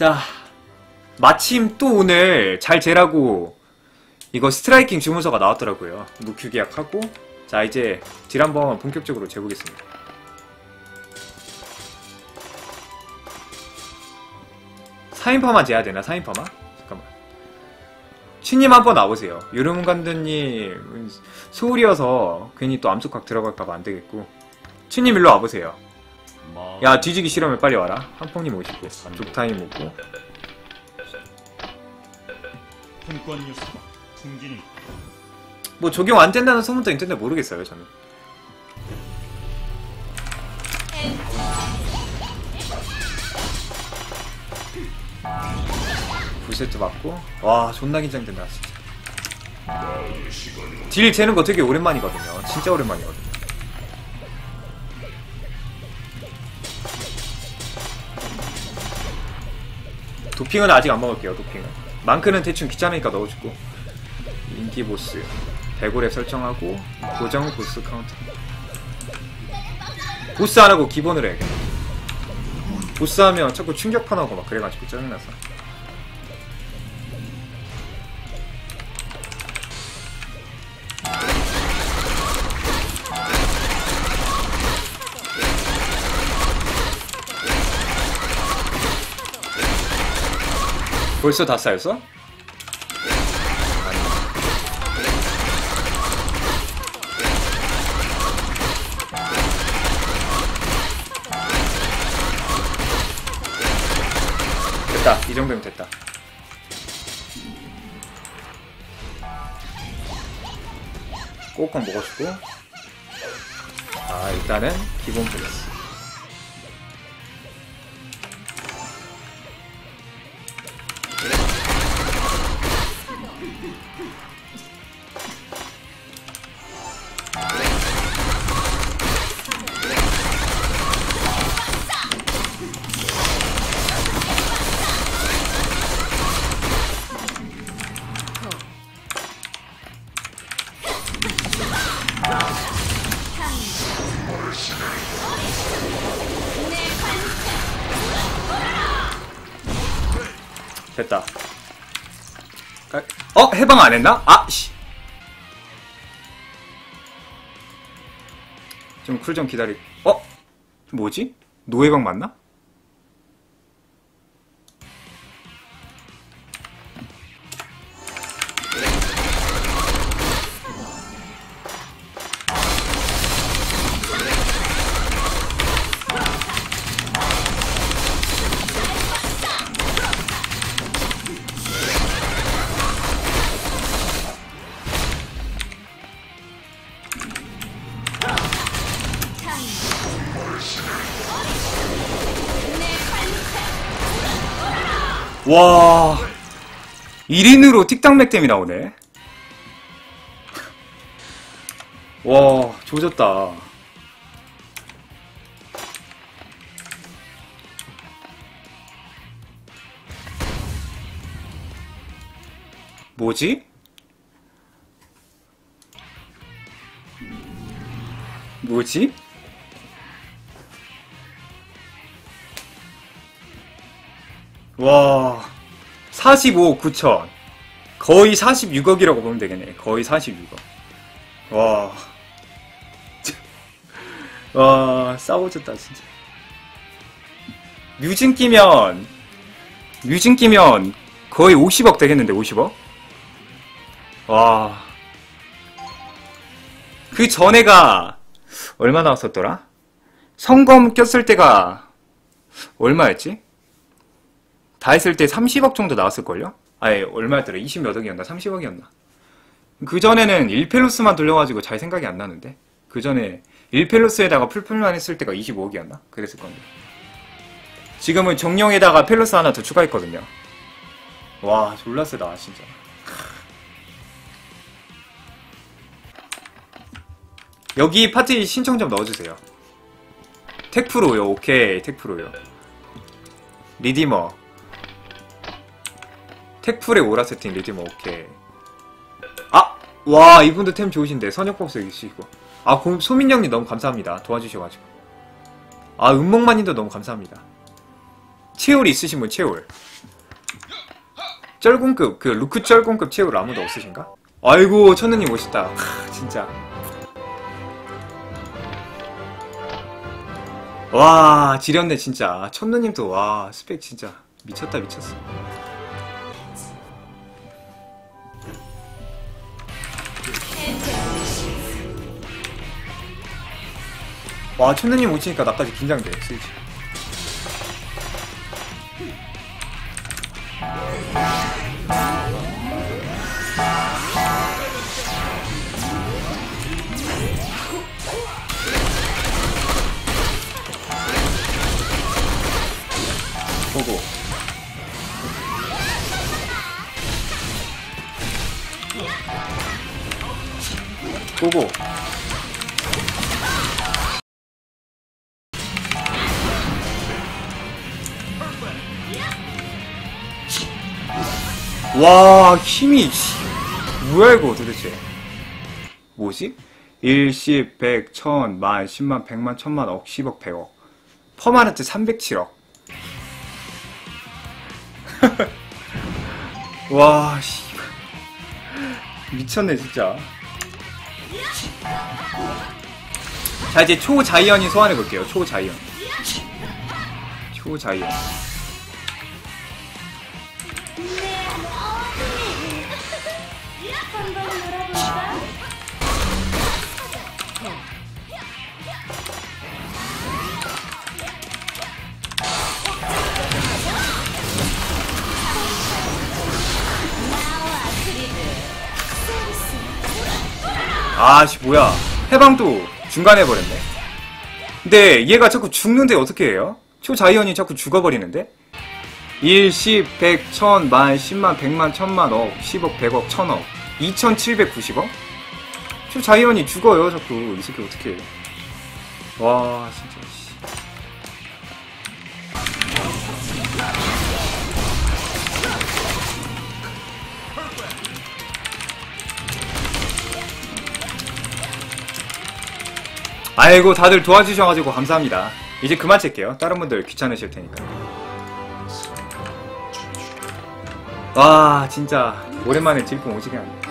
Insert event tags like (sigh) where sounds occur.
자, 마침 또 오늘 잘 재라고 이거 스트라이킹 주문서가 나왔더라고요. 무큐 계약하고 자 이제 딜 한번 본격적으로 재보겠습니다. 사인파만 재야 되나? 사인파만? 잠깐만. 취님 한번 나오세요. 유르문간드님 소울이어서 괜히 또 암속각 들어갈까봐 안 되겠고. 취님 일로 와보세요. 야 뒤지기 싫으면 빨리 와라. 한풍님 오시고 족타임 오고. 뭐 적용 안 된다는 소문도 있던데 모르겠어요 저는. 풀세트 맞고 와 존나 긴장된다 진짜. 딜 재는 거 되게 오랜만이거든요. 진짜 오랜만이거든요. 도핑은 아직 안 먹을게요. 도핑은. 만크는 대충 귀찮으니까 넣어주고. 인기 보스. 대고래 설정하고 고정 보스 카운트. 보스 안 하고 기본으로 해야겠다. 보스 하면 자꾸 충격파 나고 막 그래가지고 짜증나서. 벌써 다 쌓였어? 됐다. 이 정도면 됐다. 꼭꼭 먹어주고. 아, 일단은 기본 플러스. 됐다. 아, 어? 해방 안 했나? 아, 씨. 좀 쿨 좀 기다리. 어? 뭐지? 노예방 맞나? 와. 1인으로 틱당맥댐이 나오네. 와, 조졌다. 뭐지? 뭐지? 와, 45억 9천. 거의 46억이라고 보면 되겠네. 거의 46억. 와. (laughs) 와, 싸워졌다, 진짜. 뮤진 끼면, 뮤진 끼면 거의 50억 되겠는데, 50억? 와. 그 전에가, 얼마 나왔었더라? 성검 꼈을 때가, 얼마였지? 다 했을 때 30억 정도 나왔을걸요? 아예 얼마였더라? 20몇 억이었나? 30억이었나? 그 전에는 1펠로스만 돌려가지고 잘 생각이 안 나는데 그 전에 1펠로스에다가 풀풀만 했을 때가 25억이었나? 그랬을 건데 지금은 정령에다가 펠로스 하나 더 추가했거든요 와 졸라 세다 진짜 여기 파티 신청 좀 넣어주세요 택프로요 오케이 택프로요 리디머 택풀의 오라 세팅 리디머 오케이 아! 와 이분도 템 좋으신데 선역법석 있으시고 아 고, 소민영님 너무 감사합니다 도와주셔가지고 아 은목마님도 너무 감사합니다 채울 있으신 분 채울. 쩔궁급 그 루크 쩔궁급 채울 아무도 없으신가? 아이고 천우님 멋있다. 하, 진짜. 와 지렸네 진짜. 천우님도 와 스펙 진짜 미쳤다 미쳤어. 와 천우님 오시니까 나까지 긴장돼 스위치. 보고 보고 와 힘이 씨, 뭐야 이거 도대체 뭐지? 1, 10, 100, 1000, 만, 10만, 100만, 1000만, 억, 10억, 100억 퍼마넌트 307억 와, 씨. 미쳤네, 진짜. 자, 이제 초자이언이 소환해 볼게요. 초자이언. 초자이언. 아씨, 뭐야. 해방도 중간에 버렸네. 근데 얘가 자꾸 죽는데 어떻게 해요? 초자이언이 자꾸 죽어버리는데? 1, 10, 100, 1000, 만, 10만, 100만, 1000만, 억, 10억, 100억, 1000억. 2790억? 초자이언이 죽어요, 자꾸. 이 새끼 어떻게 해. 와, 진짜, 아이고 다들 도와주셔가지고 감사합니다. 이제 그만 찰게요. 다른 분들 귀찮으실 테니까. 와 진짜 오랜만에 질풍 오지게 하네.